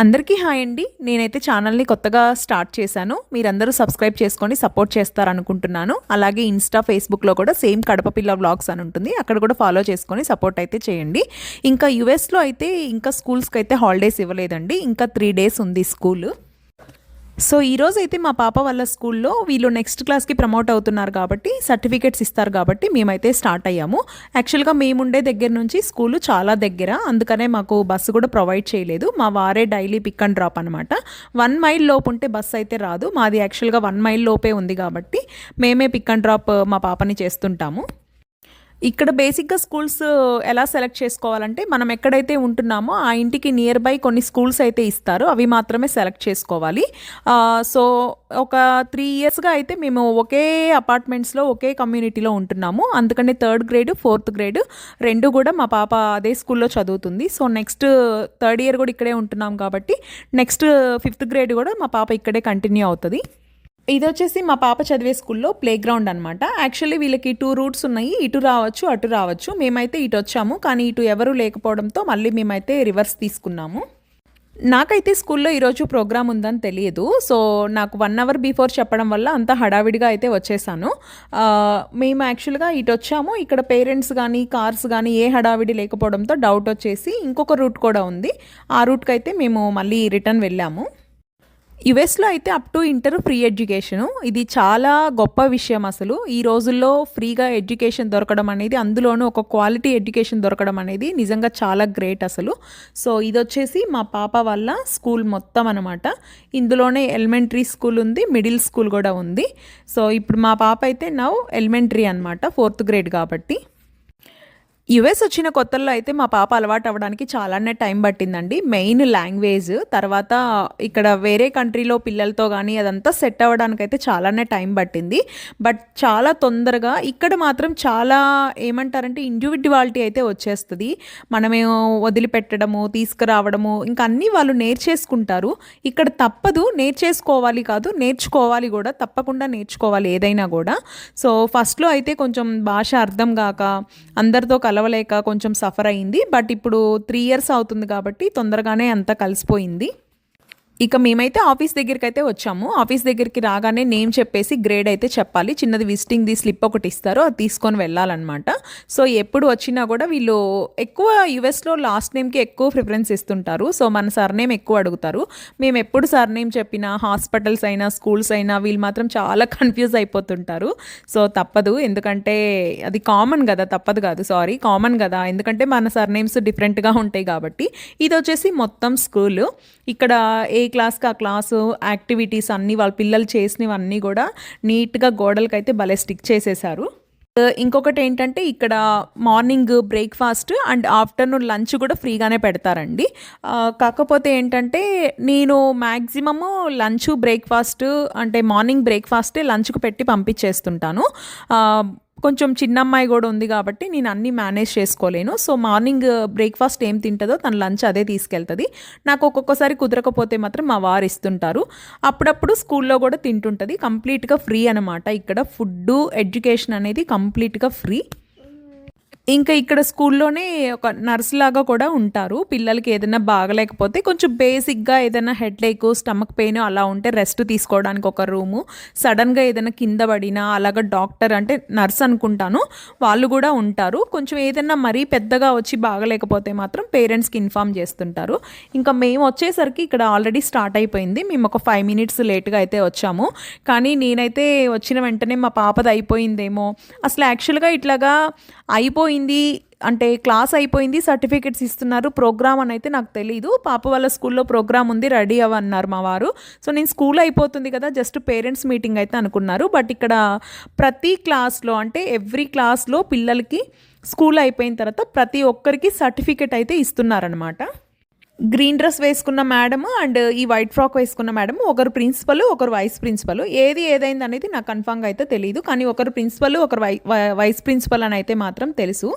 అందరికీ హాయ్ అండి. నేనైతే ఛానల్ని కొత్తగా స్టార్ట్ చేశాను. మీరందరూ సబ్స్క్రైబ్ చేసుకొని సపోర్ట్ చేస్తారనుకుంటున్నాను. అలాగే ఇన్స్టా ఫేస్బుక్లో కూడా సేమ్ కడప పిల్ల వ్లాగ్స్ అని ఉంటుంది. అక్కడ కూడా ఫాలో చేసుకొని సపోర్ట్ అయితే చేయండి. ఇంకా యుఎస్లో అయితే ఇంకా స్కూల్స్కి అయితే హాలిడేస్ ఇవ్వలేదండి. ఇంకా త్రీ డేస్ ఉంది స్కూల్. సో ఈరోజు అయితే మా పాప వాళ్ళ స్కూల్లో వీళ్ళు నెక్స్ట్ క్లాస్కి ప్రమోట్ అవుతున్నారు కాబట్టి సర్టిఫికేట్స్ ఇస్తారు కాబట్టి మేమైతే స్టార్ట్ అయ్యాము. యాక్చువల్గా మేముండే దగ్గర నుంచి స్కూలు చాలా దగ్గర అందుకనే మాకు బస్సు కూడా ప్రొవైడ్ చేయలేదు. మా వారే డైలీ పిక్ అండ్ డ్రాప్ అనమాట వన్ మైల్ లోపు ఉంటే బస్సు అయితే రాదు. మాది యాక్చువల్గా వన్ మైల్ లోపే ఉంది కాబట్టి మేమే పిక్ అండ్ డ్రాప్ మా పాపని చేస్తుంటాము. ఇక్కడ బేసిక్గా స్కూల్స్ ఎలా సెలెక్ట్ చేసుకోవాలంటే మనం ఎక్కడైతే ఉంటున్నామో ఆ ఇంటికి నియర్ బై కొన్ని స్కూల్స్ అయితే ఇస్తారు. అవి మాత్రమే సెలెక్ట్ చేసుకోవాలి. సో ఒక త్రీ ఇయర్స్గా అయితే మేము ఒకే అపార్ట్మెంట్స్లో ఒకే కమ్యూనిటీలో ఉంటున్నాము. అందుకని థర్డ్ గ్రేడ్ ఫోర్త్ గ్రేడ్ రెండు కూడా మా పాప అదే స్కూల్లో చదువుతుంది. సో నెక్స్ట్ థర్డ్ ఇయర్ కూడా ఇక్కడే ఉంటున్నాం కాబట్టి నెక్స్ట్ ఫిఫ్త్ గ్రేడ్ కూడా మా పాప ఇక్కడే కంటిన్యూ అవుతుంది. ఇది వచ్చేసి మా పాప చదివే స్కూల్లో ప్లే గ్రౌండ్ అనమాట యాక్చువల్లీ వీళ్ళకి టూ రూట్స్ ఉన్నాయి ఇటు రావచ్చు అటు రావచ్చు. మేమైతే ఇటు వచ్చాము కానీ ఇటు ఎవరు లేకపోవడంతో మళ్ళీ మేమైతే రివర్స్ తీసుకున్నాము. నాకైతే స్కూల్లో ఈరోజు ప్రోగ్రామ్ ఉందని తెలియదు. సో నాకు వన్ అవర్ బిఫోర్ చెప్పడం వల్ల అంత హడావిడిగా అయితే వచ్చేసాను. మేము యాక్చువల్గా ఇటు వచ్చాము. ఇక్కడ పేరెంట్స్ కానీ కార్స్ కానీ ఏ హడావిడి లేకపోవడంతో డౌట్ వచ్చేసి ఇంకొక రూట్ కూడా ఉంది. ఆ రూట్కి అయితే మేము మళ్ళీ రిటర్న్ వెళ్ళాము. యుఎస్లో అయితే up to inter free education. ఇది చాలా గొప్ప విషయం అసలు. ఈ రోజుల్లో ఫ్రీగా ఎడ్యుకేషన్ దొరకడం అనేది అందులోనూ ఒక క్వాలిటీ ఎడ్యుకేషన్ దొరకడం అనేది నిజంగా చాలా గ్రేట్ అసలు. సో ఇది వచ్చేసి మా పాప వల్ల స్కూల్ మొత్తం అనమాట ఇందులోనే ఎలిమెంటరీ స్కూల్ ఉంది మిడిల్ స్కూల్ కూడా ఉంది. సో ఇప్పుడు మా పాప అయితే నవ్ ఎలిమెంటరీ అనమాట ఫోర్త్ గ్రేడ్ కాబట్టి. యుఎస్ వచ్చిన కొత్తల్లో అయితే మా పాప అలవాటు అవ్వడానికి చాలానే టైం పట్టిందండి. మెయిన్ లాంగ్వేజ్ తర్వాత ఇక్కడ వేరే కంట్రీలో పిల్లలతో కానీ అదంతా సెట్ అవ్వడానికి అయితే చాలానే టైం పట్టింది. బట్ చాలా తొందరగా ఇక్కడ మాత్రం చాలా ఏమంటారంటే ఇండివిజువాలిటీ అయితే వచ్చేస్తుంది. మనమే వదిలిపెట్టడము తీసుకురావడము ఇంకా అన్నీ వాళ్ళు నేర్చేసుకుంటారు. ఇక్కడ తప్పదు నేర్చేసుకోవాలి కాదు నేర్చుకోవాలి కూడా తప్పకుండా నేర్చుకోవాలి ఏదైనా కూడా. సో ఫస్ట్లో అయితే కొంచెం భాష అర్థం కాక అందరితో కలవలేక కొంచెం సఫర్ అయింది. బట్ ఇప్పుడు త్రీ ఇయర్స్ అవుతుంది కాబట్టి తొందరగానే అంతా కలిసిపోయింది. ఇక మేమైతే ఆఫీస్ దగ్గరికి అయితే వచ్చాము. ఆఫీస్ దగ్గరికి రాగానే నేమ్ చెప్పేసి గ్రేడ్ అయితే చెప్పాలి. చిన్నది విజిటింగ్ ది స్లిప్ ఒకటి ఇస్తారు. అది తీసుకొని వెళ్ళాలన్నమాట. సో ఎప్పుడు వచ్చినా కూడా వీళ్ళు ఎక్కువ యుఎస్లో లాస్ట్ నేమ్కి ఎక్కువ ప్రిఫరెన్స్ ఇస్తుంటారు. సో మన సర్నేమ్ ఎక్కువ అడుగుతారు. మేము ఎప్పుడు సర్నేమ్ చెప్పినా హాస్పిటల్స్ అయినా స్కూల్స్ అయినా వీళ్ళు మాత్రం చాలా కన్ఫ్యూజ్ అయిపోతుంటారు. సో తప్పదు. ఎందుకంటే అది కామన్ కదా. తప్పదు కాదు. సారీ కామన్ కదా. ఎందుకంటే మన సర్నేమ్స్ డిఫరెంట్గా ఉంటాయి కాబట్టి. ఇది వచ్చేసి మొత్తం స్కూల్ ఇక్కడ ఏ క్లాస్కి ఆ క్లాసు యాక్టివిటీస్ అన్నీ వాళ్ళ పిల్లలు చేసినవన్నీ కూడా నీట్గా గోడలకైతే భలే స్టిక్ చేసేసారు. ఇంకొకటి ఏంటంటే ఇక్కడ morning breakfast and afternoon lunch కూడా ఫ్రీగానే పెడతారండి. కాకపోతే ఏంటంటే నేను మ్యాక్సిమము లంచ్ బ్రేక్ఫాస్ట్ అంటే మార్నింగ్ బ్రేక్ఫాస్టే లంచ్కి పెట్టి పంపించేస్తుంటాను. కొంచెం చిన్న అమ్మాయి కూడా ఉంది కాబట్టి నేను అన్నీ మేనేజ్ చేసుకోలేను. సో మార్నింగ్ బ్రేక్ఫాస్ట్ ఏం తింటుందో తన లంచ్ అదే తీసుకెళ్తుంది. నాకు ఒక్కొక్కసారి కుదరకపోతే మాత్రం మా వారు ఇస్తుంటారు. అప్పుడప్పుడు స్కూల్లో కూడా తింటుంటుంది. కంప్లీట్గా ఫ్రీ అనమాట ఇక్కడ ఫుడ్ ఎడ్యుకేషన్ అనేది కంప్లీట్గా ఫ్రీ. ఇంకా ఇక్కడ స్కూల్లోనే ఒక నర్స్ లాగా కూడా ఉంటారు. పిల్లలకి ఏదైనా బాగలేకపోతే కొంచెం బేసిక్గా ఏదైనా హెడ్ స్టమక్ పెయిన్ అలా ఉంటే రెస్ట్ తీసుకోవడానికి ఒక రూము. సడన్గా ఏదైనా కింద పడినా అలాగ డాక్టర్ అంటే నర్స్ అనుకుంటాను వాళ్ళు కూడా ఉంటారు. కొంచెం ఏదైనా మరీ పెద్దగా వచ్చి బాగలేకపోతే మాత్రం పేరెంట్స్కి ఇన్ఫామ్ చేస్తుంటారు. ఇంకా మేము వచ్చేసరికి ఇక్కడ ఆల్రెడీ స్టార్ట్ అయిపోయింది. మేము ఒక ఫైవ్ మినిట్స్ లేట్గా అయితే వచ్చాము. కానీ నేనైతే వచ్చిన వెంటనే మా పాపది అయిపోయిందేమో. అసలు యాక్చువల్గా ఇట్లాగా అయిపోయింది అంటే క్లాస్ అయిపోయింది సర్టిఫికెట్స్ ఇస్తున్నారు ప్రోగ్రామ్ అని అయితే నాకు తెలియదు పాప వాళ్ళ స్కూల్లో ప్రోగ్రామ్ ఉంది రెడీ అవ్వన్నారు మా వారు. సో నేను స్కూల్ అయిపోతుంది కదా జస్ట్ పేరెంట్స్ మీటింగ్ అయితే అనుకున్నారు. బట్ ఇక్కడ ప్రతి క్లాస్లో అంటే ఎవ్రీ క్లాస్లో పిల్లలకి స్కూల్ అయిపోయిన తర్వాత ప్రతి ఒక్కరికి సర్టిఫికెట్ అయితే ఇస్తున్నారనమాట గ్రీన్ డ్రెస్ వేసుకున్న మేడం అండ్ ఈ వైట్ ఫ్రాక్ వేసుకున్న మేడం ఒకరు ప్రిన్సిపల్ ఒకరు వైస్ ప్రిన్సిపల్. ఏది ఏదైంది అనేది నాకు కన్ఫామ్గా అయితే తెలియదు కానీ ఒకరు ప్రిన్సిపల్ ఒకరు వై వైస్ ప్రిన్సిపల్ అని అయితే మాత్రం తెలుసు.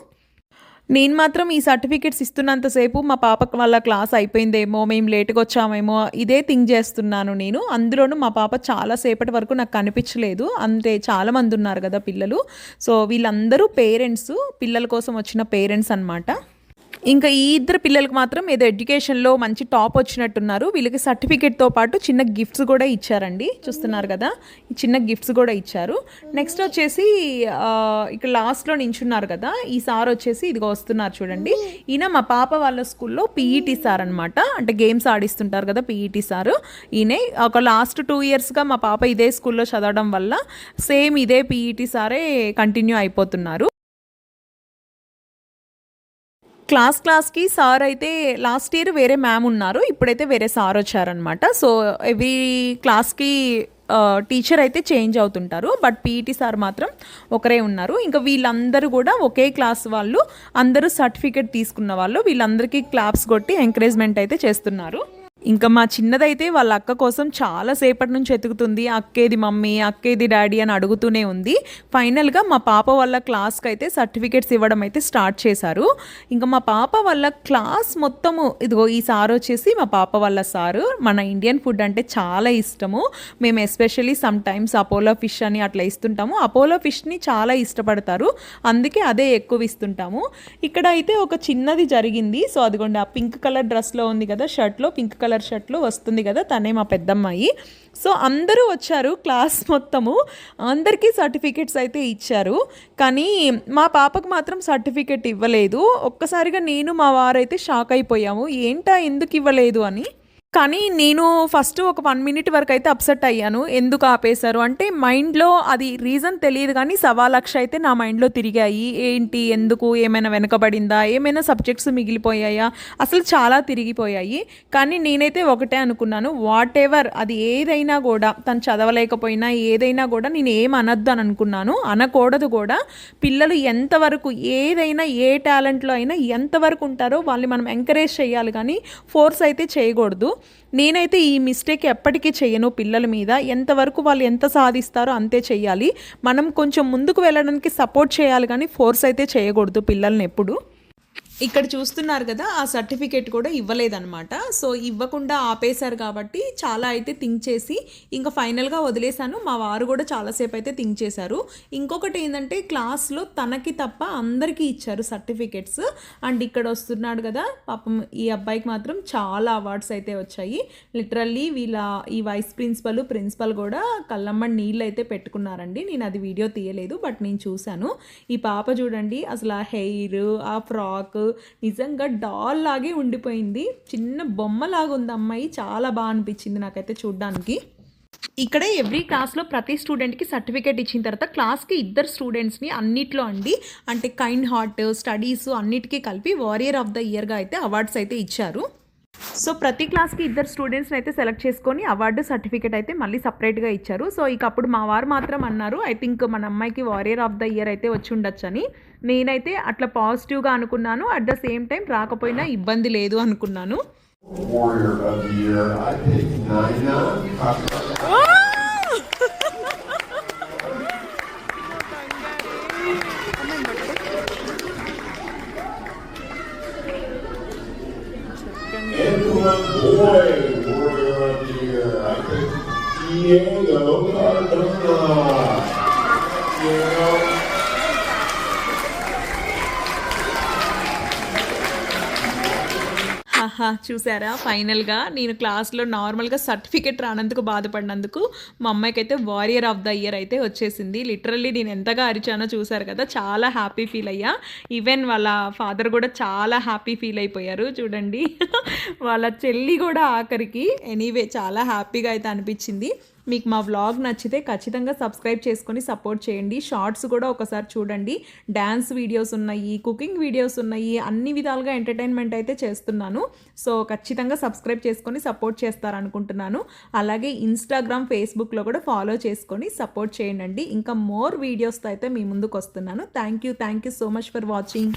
నేను మాత్రం ఈ సర్టిఫికెట్స్ ఇస్తున్నంతసేపు మా పాపకు వాళ్ళ క్లాస్ అయిపోయిందేమో మేము లేట్గా వచ్చామేమో ఇదే థింక్ చేస్తున్నాను నేను. అందులోనూ మా పాప చాలా సేపటి వరకు నాకు కనిపించలేదు. అంటే చాలామంది ఉన్నారు కదా పిల్లలు. సో వీళ్ళందరూ పేరెంట్స్ పిల్లల కోసం వచ్చిన పేరెంట్స్ అన్నమాట. ఇంకా ఈ ఇద్దరు పిల్లలకు మాత్రం ఏదో ఎడ్యుకేషన్లో మంచి టాప్ వచ్చినట్టున్నారు. వీళ్ళకి సర్టిఫికేట్తో పాటు చిన్న గిఫ్ట్స్ కూడా ఇచ్చారండి. చూస్తున్నారు కదా? చిన్న గిఫ్ట్స్ కూడా ఇచ్చారు. నెక్స్ట్ వచ్చేసి ఇక్కడ లాస్ట్లో నించున్నారు కదా? ఈ సార్ వచ్చేసి ఇదిగో వస్తున్నారు చూడండి. ఈయన మా పాప వాళ్ళ స్కూల్లో పీఈటీ సార్ అనమాట అంటే గేమ్స్ ఆడిస్తుంటారు కదా పీఈటీ సార్. ఈయనే ఒక లాస్ట్ టూ ఇయర్స్గా మా పాప ఇదే స్కూల్లో చదవడం వల్ల సేమ్ ఇదే పీఈటీ సారే కంటిన్యూ అయిపోతున్నారు. క్లాస్ క్లాస్కి సార్ అయితే లాస్ట్ ఇయర్ వేరే మ్యామ్ ఉన్నారు. ఇప్పుడైతే వేరే సార్ వచ్చారనమాట సో ఎవ్రీ క్లాస్కి టీచర్ అయితే చేంజ్ అవుతుంటారు. బట్ పీఈటీ సార్ మాత్రం ఒకరే ఉన్నారు. ఇంకా వీళ్ళందరూ కూడా ఒకే క్లాస్ వాళ్ళు అందరూ సర్టిఫికేట్ తీసుకున్న వాళ్ళు వీళ్ళందరికీ క్లాప్స్ కొట్టి ఎంకరేజ్మెంట్ అయితే చేస్తున్నారు. ఇంకా మా చిన్నదైతే వాళ్ళ అక్క కోసం చాలా సేపటి నుంచి ఎతుకుతుంది అక్కేది మమ్మీ అక్కేది డాడీ అని అడుగుతూనే ఉంది. ఫైనల్గా మా పాప వాళ్ళ క్లాస్కి అయితే సర్టిఫికేట్స్ ఇవ్వడం అయితే స్టార్ట్ చేశారు. ఇంకా మా పాప వాళ్ళ క్లాస్ మొత్తము ఇదిగో ఈ సార్ వచ్చేసి మా పాప వాళ్ళ సారు. మన ఇండియన్ ఫుడ్ అంటే చాలా ఇష్టము. మేము especially some times Apollo fish అని అట్లా ఇస్తుంటాము. అపోలో ఫిష్ని చాలా ఇష్టపడతారు. అందుకే అదే ఎక్కువ ఇస్తుంటాము. ఇక్కడ అయితే ఒక చిన్నది జరిగింది. సో అదిగోండి ఆ పింక్ కలర్ డ్రెస్లో ఉంది కదా షర్ట్లో పింక్ కలర్ షర్ట్లో వస్తుంది కదా తనే మా పెద్దమ్మాయి. సో అందరూ వచ్చారు క్లాస్ మొత్తము. అందరికీ సర్టిఫికెట్స్ అయితే ఇచ్చారు. కానీ మా పాపకు మాత్రం సర్టిఫికెట్ ఇవ్వలేదు. ఒక్కసారిగా నేను మా వారైతే షాక్ అయిపోయాము. ఏంటా ఎందుకు ఇవ్వలేదు అని. కానీ నేను ఫస్ట్ ఒక వన్ మినిట్ వరకు అయితే అప్సెట్ అయ్యాను. ఎందుకు ఆపేశారు? అంటే మైండ్లో అది రీజన్ తెలియదు కానీ సవా లక్ష అయితే నా మైండ్లో తిరిగాయి. ఏంటి? ఎందుకు? ఏమైనా వెనకబడిందా? ఏమైనా సబ్జెక్ట్స్ మిగిలిపోయాయా? అసలు చాలా తిరిగిపోయాయి. కానీ నేనైతే ఒకటే అనుకున్నాను. వాట్ ఎవర్ అది ఏదైనా కూడా తను చదవలేకపోయినా ఏదైనా కూడా నేను ఏం అనొద్దు అని అనుకున్నాను. అనకూడదు కూడా. పిల్లలు ఎంతవరకు ఏదైనా ఏ టాలెంట్లో అయినా ఎంతవరకు ఉంటారో వాళ్ళని మనం ఎంకరేజ్ చేయాలి కానీ ఫోర్స్ అయితే చేయకూడదు. నేనైతే ఈ మిస్టేక్ ఎప్పటికీ చేయను పిల్లల మీద. ఎంతవరకు వాళ్ళు ఎంత సాధిస్తారో అంతే చెయ్యాలి. మనం కొంచెం ముందుకు వెళ్ళడానికి సపోర్ట్ చేయాలి కానీ ఫోర్స్ అయితే చేయకూడదు పిల్లల్ని ఎప్పుడు. ఇక్కడ చూస్తున్నారు కదా ఆ సర్టిఫికేట్ కూడా ఇవ్వలేదన్నమాట. సో ఇవ్వకుండా ఆపేశారు కాబట్టి చాలా అయితే థింక్ చేసి ఇంకా ఫైనల్గా వదిలేశాను. మా వారు కూడా చాలాసేపు అయితే థింక్ చేశారు. ఇంకొకటి ఏంటంటే క్లాస్లో తనకి తప్ప అందరికీ ఇచ్చారు సర్టిఫికేట్స్. అండ్ ఇక్కడ వస్తున్నాడు కదా పాపం ఈ అబ్బాయికి మాత్రం చాలా అవార్డ్స్ అయితే వచ్చాయి. లిటరల్లీ వీళ్ళ ఈ వైస్ ప్రిన్సిపల్ ప్రిన్సిపల్ కూడా కళ్ళమ్మడి నీళ్ళు అయితే పెట్టుకున్నారండి. నేను అది వీడియో తీయలేదు బట్ నేను చూశాను. ఈ పాప చూడండి అసలు ఆ హెయిర్ ఆ ఫ్రాక్ నిజంగా డాల్ లాగే ఉండిపోయింది. చిన్న బొమ్మలాగా ఉంది అమ్మాయి. చాలా బాగా అనిపించింది నాకైతే చూడ్డానికి. ఇక్కడ ఎవ్రీ క్లాస్లో ప్రతి స్టూడెంట్కి సర్టిఫికేట్ ఇచ్చిన తర్వాత క్లాస్కి ఇద్దరు స్టూడెంట్స్ని అన్నిట్లో అండి. అంటే కైండ్ హార్ట్ స్టడీస్ అన్నిటికీ కలిపి వారియర్ ఆఫ్ ద ఇయర్గా అయితే అవార్డ్స్ అయితే ఇచ్చారు. సో ప్రతి క్లాస్కి ఇద్దరు స్టూడెంట్స్ని అయితే సెలెక్ట్ చేసుకొని అవార్డు సర్టిఫికేట్ అయితే మళ్ళీ సపరేట్గా ఇచ్చారు. సో ఇక అప్పుడు మా వారు మాత్రం అన్నారు ఐ థింక్ మన అమ్మాయికి వారియర్ ఆఫ్ ద ఇయర్ అయితే వచ్చి ఉండొచ్చని. నేనైతే అట్లా పాజిటివ్గా అనుకున్నాను. అట్ ద సేమ్ టైం రాకపోయినా ఇబ్బంది లేదు అనుకున్నాను. 이해가 없다. 이해가 없다. ఆహా చూసారా? ఫైనల్గా నేను క్లాస్లో నార్మల్గా సర్టిఫికేట్ రానందుకు బాధపడినందుకు మా అమ్మాయికి అయితే వారియర్ ఆఫ్ ద ఇయర్ అయితే వచ్చేసింది. లిటరల్లీ నేను ఎంతగా అరిచానో చూసారు కదా చాలా హ్యాపీ ఫీల్ అయ్యా. ఈవెన్ వాళ్ళ ఫాదర్ కూడా చాలా హ్యాపీ ఫీల్ అయిపోయారు చూడండి. వాళ్ళ చెల్లి కూడా ఆఖరికి ఎనీవే చాలా హ్యాపీగా అయితే అనిపించింది. మీకు మా వ్లాగ్ నచ్చితే ఖచ్చితంగా సబ్స్క్రైబ్ చేసుకొని సపోర్ట్ చేయండి. షార్ట్స్ కూడా ఒకసారి చూడండి. డ్యాన్స్ వీడియోస్ ఉన్నాయి కుకింగ్ వీడియోస్ ఉన్నాయి అన్ని విధాలుగా ఎంటర్టైన్మెంట్ అయితే చేస్తున్నాను. సో ఖచ్చితంగా సబ్స్క్రైబ్ చేసుకొని సపోర్ట్ చేస్తారనుకుంటున్నాను. అలాగే ఇన్స్టాగ్రామ్ ఫేస్బుక్లో కూడా ఫాలో చేసుకొని సపోర్ట్ చేయండి. ఇంకా మోర్ వీడియోస్తో అయితే మీ ముందుకు వస్తున్నాను. Thank you thank you so much for watching